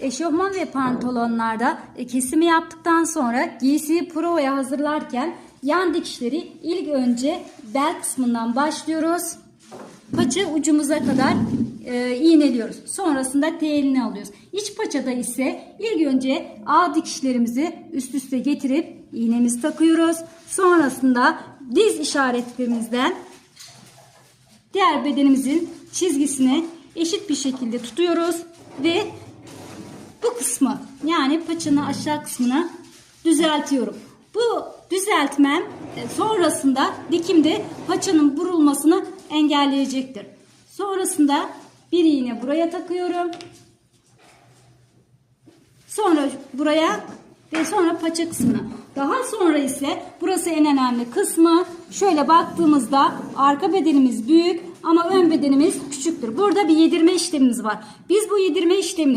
Eşofman ve pantolonlarda e, kesimi yaptıktan sonra giysiyi provaya hazırlarken yan dikişleri ilk önce bel kısmından başlıyoruz. Paça ucumuza kadar e, iğneliyoruz. Sonrasında telini alıyoruz. İç paçada ise ilk önce A dikişlerimizi üst üste getirip iğnemizi takıyoruz. Sonrasında diz işaretlerimizden diğer bedenimizin çizgisini eşit bir şekilde tutuyoruz ve kısmı yani paçanın aşağı kısmını düzeltiyorum. Bu düzeltmem e, sonrasında dikimde paçanın burulmasını engelleyecektir. Sonrasında bir iğne buraya takıyorum. Sonra buraya ve sonra paça kısmına. Daha sonra ise burası en önemli kısmı. Şöyle baktığımızda arka bedenimiz büyük ama ön bedenimiz küçüktür. Burada bir yedirme işlemimiz var. Biz bu yedirme işlemini